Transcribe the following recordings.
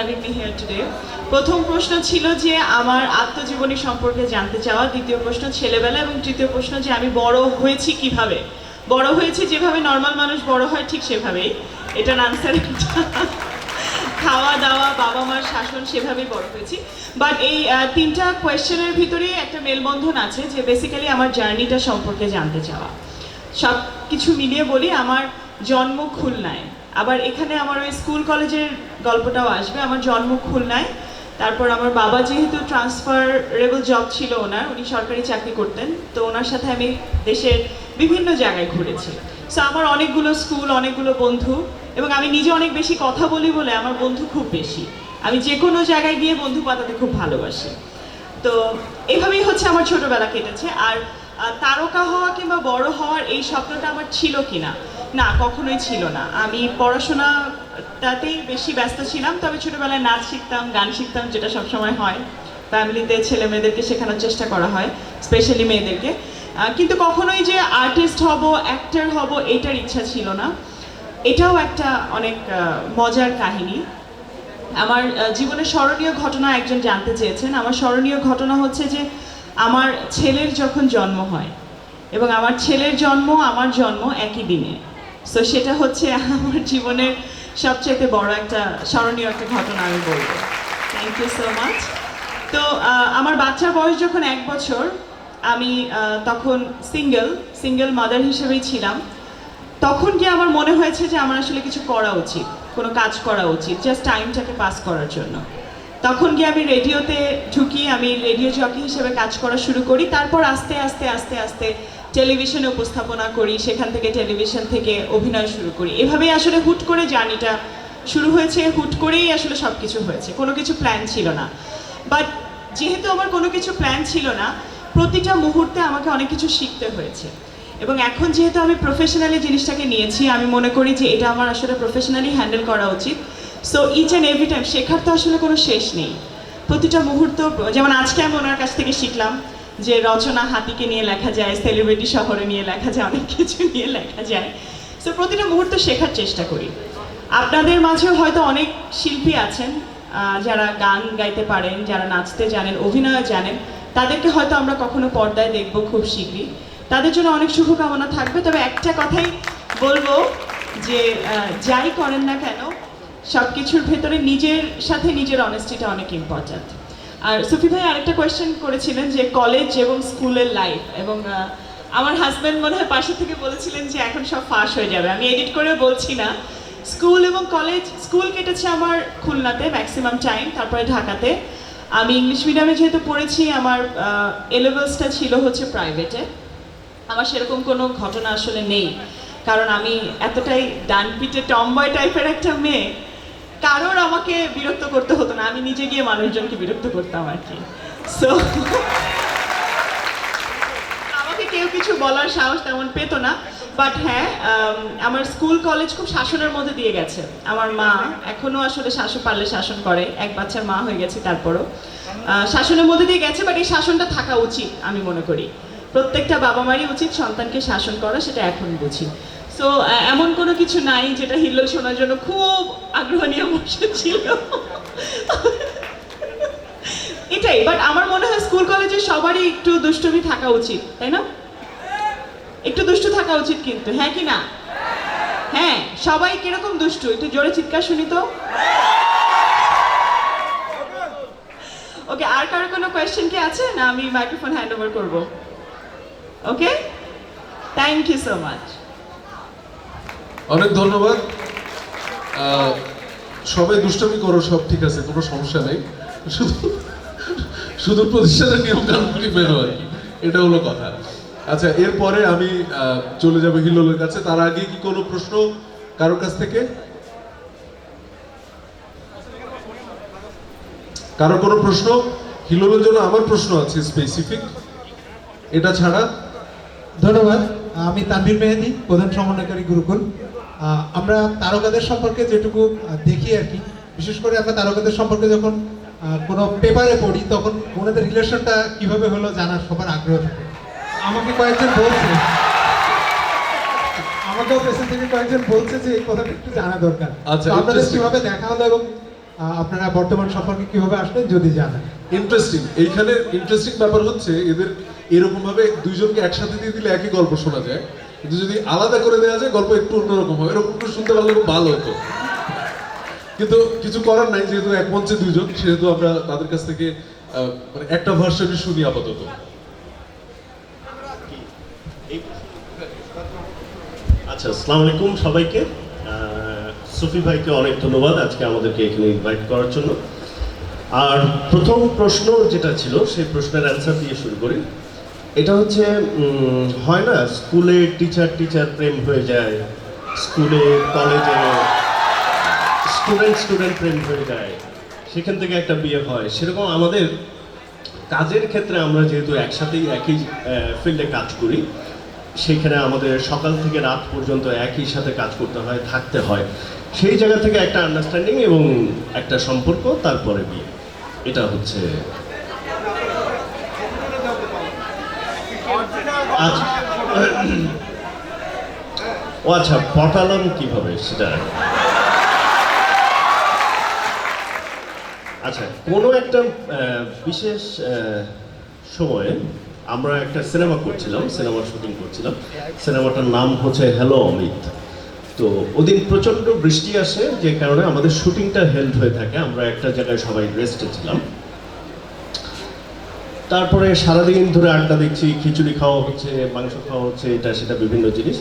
having me here today. প্রথম প্রশ্ন ছিল যে আমার আত্মজীবনী সম্পর্কে জানতে চাওয়া। দ্বিতীয় প্রশ্ন, ছেলেবেলা এবং তৃতীয় প্রশ্ন যে আমি বড় হয়েছি কীভাবে? বড় হয়েছি যেভাবে নর্মাল মানুষ বড় হয় ঠিক সেভাবেই। এটার আনসার খাওয়া দাওয়া, বাবা মার শাসন সেভাবেই বড় হয়েছি। বাট এই তিনটা কোয়েশ্চেনের ভিতরে একটা মেলবন্ধন আছে যে বেসিক্যালি আমার জার্নিটা সম্পর্কে জানতে চাওয়া। সব কিছু মিলিয়ে বলি, আমার জন্ম খুলনায়। আবার এখানে আমার ওই স্কুল কলেজের গল্পটাও আসবে। আমার জন্ম খুলনায়। তারপর আমার বাবা যেহেতু ট্রান্সফারেবল জব ছিল ওনার, উনি সরকারি চাকরি করতেন। তো ওনার সাথে আমি দেশের বিভিন্ন জায়গায় ঘুরেছি। সো আমার অনেকগুলো স্কুল অনেকগুলো বন্ধু এবং আমি নিজে অনেক বেশি কথা বলি বলে আমার বন্ধু খুব বেশি। আমি যে কোনো জায়গায় গিয়ে বন্ধু পাতাতে খুব ভালোবাসি। তো এভাবেই হচ্ছে আমার ছোটবেলা কেটেছে। আর তারকা হওয়া কিংবা বড় হওয়ার এই স্বপ্নটা আমার ছিল কিনা? না, কখনোই ছিল না। আমি পড়াশোনাটাতেই বেশি ব্যস্ত ছিলাম তবে ছোটবেলায় নাচ শিখতাম গান শিখতাম যেটা সবসময় হয়। ফ্যামিলিতে ছেলে মেয়েদেরকে শেখানোর চেষ্টা করা হয় স্পেশালি মেয়েদেরকে। কিন্তু কখনোই যে আর্টিস্ট হব অ্যাক্টর হব এটার ইচ্ছা ছিল না। এটাও একটা অনেক মজার কাহিনী। আমার আহ, জীবনের স্মরণীয় ঘটনা একজন জানতে চেয়েছেন। আমার স্মরণীয় ঘটনা হচ্ছে যে আমার ছেলের যখন জন্ম হয় এবং আমার ছেলের জন্ম আমার জন্ম একই দিনে। সো সেটা হচ্ছে আমার জীবনের সবচেয়ে বড় একটা স্মরণীয় একটা ঘটনা আমি বলব। থ্যাংক ইউ সো মাচ তো আমার বাচ্চার বয়স যখন এক বছর, আমি তখন সিঙ্গেল সিঙ্গেল মাদার হিসেবেই ছিলাম। তখন কি আমার মনে হয়েছে যে আমার আসলে কিছু করা উচিত, কোনো কাজ করা উচিত জাস্ট টাইমটাকে পাস করার জন্য। তখন গিয়ে আমি রেডিওতে ঢুকি, আমি রেডিও জকি হিসেবে কাজ করা শুরু করি। তারপর আস্তে আস্তে আস্তে আস্তে টেলিভিশনে উপস্থাপনা করি, সেখান থেকে টেলিভিশন থেকে অভিনয় শুরু করি। এভাবেই আসলে হুট করে জার্নিটা শুরু হয়েছে। হুট করেই আসলে সব কিছু হয়েছে। কোনো কিছু প্ল্যান ছিল না। বাট যেহেতু আমার কোনো কিছু প্ল্যান ছিল না, প্রতিটা মুহূর্তে আমাকে অনেক কিছু শিখতে হয়েছে। এবং এখন যেহেতু আমি প্রফেশনালি জিনিসটাকে নিয়েছি, আমি মনে করি যে এটা আমার আসলে প্রফেশনালি হ্যান্ডেল করা উচিত। So each and every time শেখার তো আসলে কোনো শেষ নেই। প্রতিটা মুহূর্ত, যেমন আজকে আমি ওনার কাছ থেকে শিখলাম যে রচনা হাতিকে নিয়ে লেখা যায় সেলিব্রিটি শহরে নিয়ে লেখা যায়, অনেক কিছু নিয়ে লেখা যায়। সো প্রতিটা মুহূর্ত শেখার চেষ্টা করি। আপনাদের মাঝেও হয়তো অনেক শিল্পী আছেন যারা গান গাইতে পারেন, যারা নাচতে জানেন, অভিনয় জানেন। তাদেরকে হয়তো আমরা কখনো পর্দায় দেখব খুব শীঘ্রই। তাদের জন্য অনেক শুভকামনা থাকবে। তবে একটা কথাই বলব যে যাই করেন না কেন সব কিছুর ভেতরে নিজের সাথে নিজের অনেস্টিটা অনেক ইম্পর্ট্যান্ট আর সুফি ভাই আরেকটা কোয়েশ্চেন করেছিলেন যে কলেজ এবং স্কুলের লাইফ এবং আমার হাজব্যান্ড মনে হয় পাশে থেকে বলেছিলেন যে এখন সব ফাঁস হয়ে যাবে। আমি এডিট করে বলছি না। স্কুল এবং কলেজ স্কুল কেটেছে আমার খুলনাতে ম্যাক্সিমাম টাইম তারপরে ঢাকাতে। আমি ইংলিশ মিডিয়ামে যেহেতু পড়েছি, আমার এলেভেলসটা ছিল হচ্ছে প্রাইভেটে আমার সেরকম কোনো ঘটনা আসলে নেই। কারণ আমি এতটাই ডান পিটে টম্বয় টাইপের একটা মেয়ে কারোর আমাকে বিরক্ত করতে হতো না, আমি নিজে গিয়ে মানুষজনকে বিরক্ত করতাম আর কি। সো আমাকে কেউ কিছু বলার সাহস তেমন পেতো না বাট হ্যাঁ আমার স্কুল, কলেজ খুব শাসনের মধ্যে দিয়ে গেছে। আমার মা এখনও আসলে শাসন, পারলে শাসন করে। এক বাচ্চার মা হয়ে গেছে তারপরও। শাসনের মধ্যে দিয়ে গেছে বাট এই শাসনটা থাকা উচিত, আমি মনে করি। প্রত্যেকটা বাবা মারই উচিত সন্তানকে শাসন করা, সেটা এখন বুঝি। সো এমন কোনো কিছু নাই যেটা হিল্লোল শোনার জন্য খুব আগ্রহ নিয়ে বসেছিল এটাই বাট আমার মনে হয় স্কুল, কলেজে সবারই একটু দুষ্টমি থাকা উচিত, তাই না? একটু দুষ্টু থাকা উচিত কিন্তু হ্যাঁ কি না? হ্যাঁ সবাই কীরকম দুষ্টু? একটু জোরে চিৎকার শুনি তো। ওকে আর কারও কোনো কোয়েশ্চেন কি আছে? না, আমি মাইক্রোফোন হ্যান্ড ওভার করব। Okay thank you so much অনেক ধন্যবাদ। সবাই দুষ্টামি করো, সব ঠিক আছে, কোনো সমস্যা নেই। শুধু শুধু প্রতিষ্ঠানের নিয়ম কানুনগুলি বেরো কি এটা হলো কথা। আচ্ছা এরপরে আমি চলে যাব হিলোলের কাছে। তার আগে কি কোনো প্রশ্ন কারোর কাছ থেকে? কারও কোনো প্রশ্ন? হিলোলের জন্য আমার প্রশ্ন আছে স্পেসিফিক এটা ছাড়া। ধন্যবাদ। আমি তানভীর মেহেদি, প্রধান সমন্বয়কারী গুরুকুল। আমরা তারকাদের সম্পর্কে যেটুকু দেখি আর কি বিশেষ করে আমরা তারকাদের সম্পর্কে যখন কোনো পেপারে পড়ি তখন ওনাদের রিলেশনটা কীভাবে হলো জানার সবার আগ্রহ থাকে। আমাকে কয়েকজন বলছে আমাকেও পেছন থেকে কয়েকজন বলছে যে এই কথাটা একটু জানা দরকার। আচ্ছা, আপনাদের কীভাবে দেখা হলো এবং আপনারা বর্তমান সম্পর্কে কীভাবে আসবেন যদি জানেন। ইন্টারেস্টিং এইখানে ইন্টারেস্টিং ব্যাপার হচ্ছে এদের এরকম ভাবে দুইজনকে একসাথে দিয়ে দিলে একই গল্প শোনা যায়। কিন্তু যদি আলাদা করে দেওয়া যায়, গল্প একটু অন্যরকম হবে এরকম করে শুনতে পারলে খুব ভালো হতো। কিন্তু কিছু করার নাই, যেহেতু এক মঞ্চে দুইজন, সেহেতু আমরা তাদের কাছ থেকে মানে একটা ভার্সনই শুনি আপাতত। আচ্ছা আসসালামু আলাইকুম সবাইকে। সুফি ভাইকে অনেক ধন্যবাদ আজকে আমাদেরকে এখানে ইনভাইট করার জন্য। আর প্রথম প্রশ্ন যেটা ছিল, সেই প্রশ্নের অ্যান্সার দিয়ে শুরু করি। এটা হচ্ছে হয় না? স্কুলে টিচার টিচার প্রেম হয়ে যায়। স্কুলে কলেজে স্টুডেন্ট স্টুডেন্ট প্রেম হয়ে যায়। সেখান থেকে একটা বিয়ে হয়। সেরকম আমাদের কাজের ক্ষেত্রে আমরা যেহেতু একসাথেই একই ফিল্ডে কাজ করি, সেখানে আমাদের সকাল থেকে রাত পর্যন্ত একই সাথে কাজ করতে হয়, থাকতে হয়। সেই জায়গা থেকে একটা আন্ডারস্ট্যান্ডিং এবং একটা সম্পর্ক, তারপরে বিয়ে। এটা হচ্ছে আচ্ছা ও আচ্ছা পটালাম কীভাবে সেটা? আচ্ছা কোনো একটা বিশেষ সময়ে আমরা একটা সিনেমা করছিলাম, সিনেমার শুটিং করছিলাম। সিনেমাটার নাম হচ্ছে হ্যালো অমিত। তো ওদিন প্রচণ্ড বৃষ্টি আসে, যে কারণে আমাদের শুটিংটা হেল্ড হয়ে থাকে। আমরা একটা জায়গায় সবাই রেস্টে ছিলাম। তারপরে সারাদিন ধরে আড্ডা দেখছি খিচুড়ি খাওয়া হচ্ছে, মাংস খাওয়া হচ্ছে, এটা সেটা বিভিন্ন জিনিস।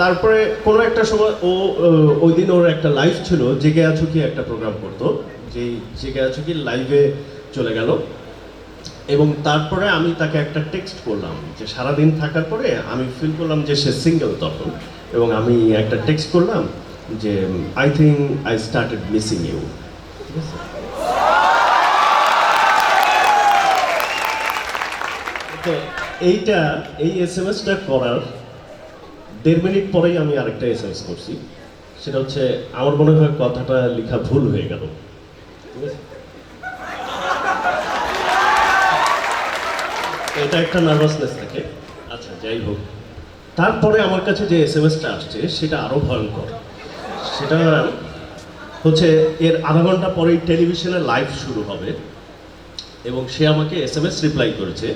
তারপরে কোনো একটা সময় ও ওই দিন ওর একটা লাইভ ছিল, জেগে আছো কি একটা প্রোগ্রাম করতো, যেই জেগে আছো কি লাইভে চলে গেল। এবং তারপরে আমি তাকে একটা টেক্সট করলাম, যে সারাদিন থাকার পরে আমি ফিল করলাম যে সে সিঙ্গেল তখন। এবং আমি একটা টেক্সট করলাম যে I think I started missing you ঠিক আছে? তো এইটা, এই এস এম এসটা করার দেড় মিনিট পরেই আমি আরেকটা এস এম এস করছি। সেটা হচ্ছে, আমার মনে হয় কথাটা লেখা ভুল হয়ে গেল? এটা একটা নার্ভাসনেস থাকে আচ্ছা যাই হোক। তারপরে আমার কাছে যে এস এম এসটা আসছে, সেটা আরও ভয়ঙ্কর। সেটা হচ্ছে, এর আধা ঘণ্টা পরেই টেলিভিশনে লাইভ শুরু হবে। এবং সে আমাকে এস এম এস রিপ্লাই করেছে।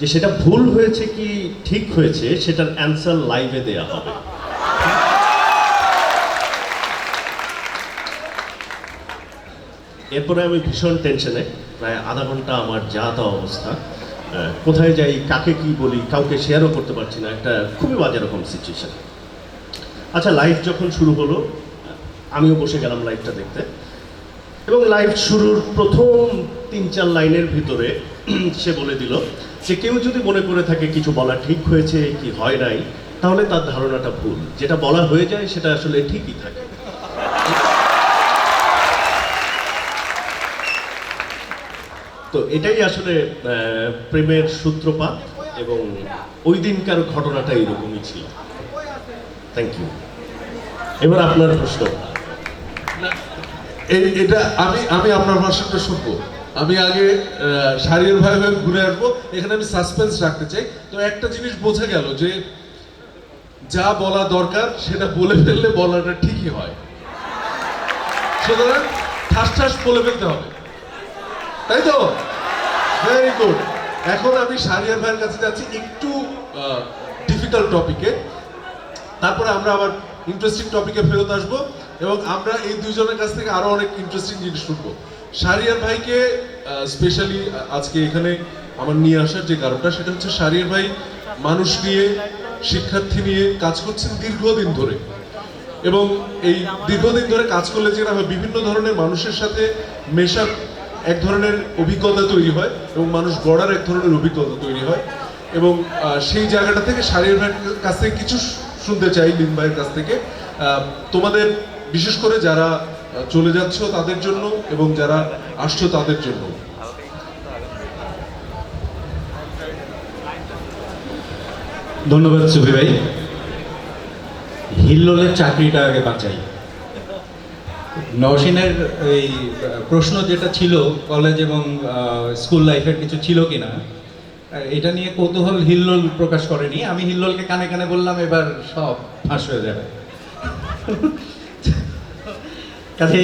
যে সেটা ভুল হয়েছে কি ঠিক হয়েছে, সেটার অ্যান্সার লাইভে দেয়া হবে। এরপরে আমি ভীষণ টেনশনে প্রায় আধা ঘণ্টা আমার যা তা অবস্থা। কোথায় যাই, কাকে কি বলি, কাউকে শেয়ারও করতে পারছি না, একটা খুবই বাজে রকম সিচুয়েশন আচ্ছা লাইভ যখন শুরু হলো, আমিও বসে গেলাম লাইভটা দেখতে। এবং লাইভ শুরুর প্রথম তিন চার লাইনের ভিতরে সে বলে দিল যে কেউ যদি মনে করে থাকে কিছু বলা ঠিক হয়েছে কি হয় নাই তাহলে তার ধারণাটা ভুল। যেটা বলা হয়ে যায় সেটা আসলে ঠিকই থাকে। তো এটাই আসলে প্রেমের সূত্রপাত এবং ওই দিনকার ঘটনাটা এরকমই ছিল। থ্যাংক ইউ এবার আপনার প্রশ্ন। এই এটা আমি আমি আপনার ভাষণটা শুনব। আমি আগে শাড়ির ভাই ভাই ঘুরে আসব। এখানে আমি সাসপেন্স রাখতে চাই। তো একটা জিনিস বোঝা গেল যে, যা বলা দরকার, সেটা বলে ফেললে বলাটা ঠিকই হয়। সুতরাং ঠাস ঠাস বলে ফেলতে হবে। তাই তো? ভেরি গুড এখন আমি শারিয়ার ভাইয়ের কাছে যাচ্ছি একটু ডিফিকাল্ট টপিকে তারপরে আমরা আবার ইন্টারেস্টিং টপিকে ফেরত আসব এবং আমরা এই দুইজনের কাছ থেকে আরও অনেক ইন্টারেস্টিং জিনিস শুনব। শারিয়ার ভাইকে স্পেশালি আজকে এখানে আমার নিয়ে আসার যে কারণটা সেটা হচ্ছে শারিয়ার ভাই মানুষ নিয়ে, শিক্ষার্থী নিয়ে কাজ করছেন দীর্ঘদিন ধরে। এবং এই দীর্ঘদিন ধরে কাজ করলে যেটা হয় বিভিন্ন ধরনের মানুষের সাথে মেশার এক ধরনের অভিজ্ঞতা তৈরি হয় এবং মানুষ গড়ার এক ধরনের অভিজ্ঞতা তৈরি হয়। এবং সেই জায়গাটা থেকে শারীর ভাইয়ের কাছ থেকে কিছু শুনতে চাই, লিন ভাইয়ের কাছ থেকে। তোমাদের, বিশেষ করে যারা চলে যাচ্ছ তাদের জন্য এবং যারা আসছো তাদের জন্য। ধন্যবাদ সুফি ভাই। হিল্লোলের চাকরিটা আগে বাঁচাই। নওশিনের এই প্রশ্ন যেটা ছিল কলেজ এবং স্কুল লাইফের কিছু ছিল কিনা আহ, এটা নিয়ে কৌতূহল হিল্লোল প্রকাশ করেনি। আমি হিল্লোলকে কানে কানে বললাম এবার সব ফাঁস হয়ে যাবে। কাজে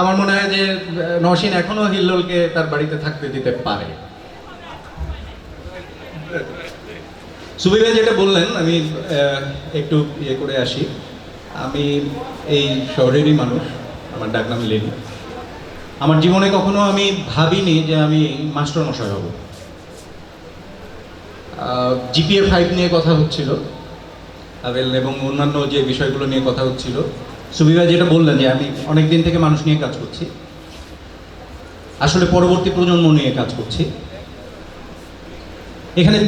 আমার মনে হয় যে, নওশিন এখনও হিল্লোলকে তার বাড়িতে থাকতে দিতে পারে। সুবি ভাই যেটা বললেন, আমি একটু ইয়ে করে আসি। আমি এই শহরেরই মানুষ, আমার ডাকনাম লেনি। আমার জীবনে কখনো আমি ভাবিনি যে আমি মাস্টার মশাই হব জিপিএ ফাইভ নিয়ে কথা হচ্ছিল এবং অন্যান্য যে বিষয়গুলো নিয়ে কথা হচ্ছিল সুবিধা যেটা বললেন যে আমি অনেক দিন থেকে মানুষ নিয়ে কাজ করছি। আসলে পরবর্তী প্রজন্ম নিয়ে কাজ করছি। এখানে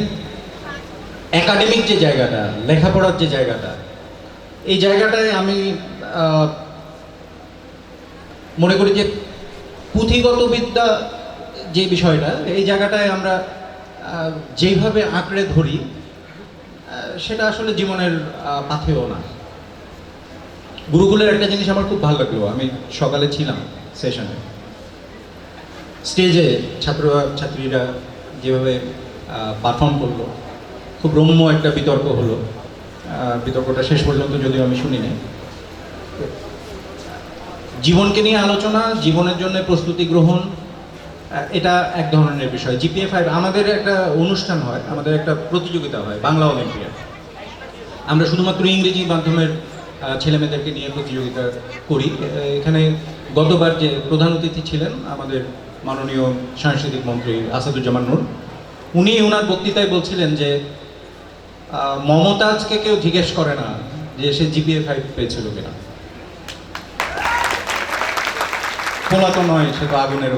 একাডেমিক যে জায়গাটা, লেখাপড়ার যে জায়গাটা, এই জায়গাটায় আমি মনে করি যে পুঁথিগত বিদ্যা যে বিষয়টা, এই জায়গাটায় আমরা যেইভাবে আঁকড়ে ধরি সেটা আসলে জীবনের পাথেও না। গুরুকুলের একটা জিনিস আমার খুব ভালো লাগল, আমি সকালে ছিলাম সেশনে। স্টেজে ছাত্র, ছাত্রীরা যেভাবে পারফর্ম করল, খুব রম্য একটা বিতর্ক হলো। বিতর্কটা শেষ পর্যন্ত যদিও আমি শুনিনি। জীবনকে নিয়ে আলোচনা, জীবনের জন্য প্রস্তুতি গ্রহণ এটা এক ধরনের বিষয়। জিপিএ ফাইভ আমাদের একটা অনুষ্ঠান হয়, আমাদের একটা প্রতিযোগিতা হয়, বাংলা অলিম্পিয়াড আমরা শুধুমাত্র ইংরেজি মাধ্যমের ছেলেমেয়েদেরকে নিয়ে প্রতিযোগিতা করি। এখানে গতবার যে প্রধান অতিথি ছিলেন আমাদের মাননীয় সাংস্কৃতিক মন্ত্রী আসাদুজ্জামান নূর, উনি ওনার বক্তৃতায় বলছিলেন যে মমতাজকে কেউ জিজ্ঞেস করে না যে সে জিপিএ ফাইভ পেয়েছিল কিনা। খোলা তো নয় সে তো আগুনের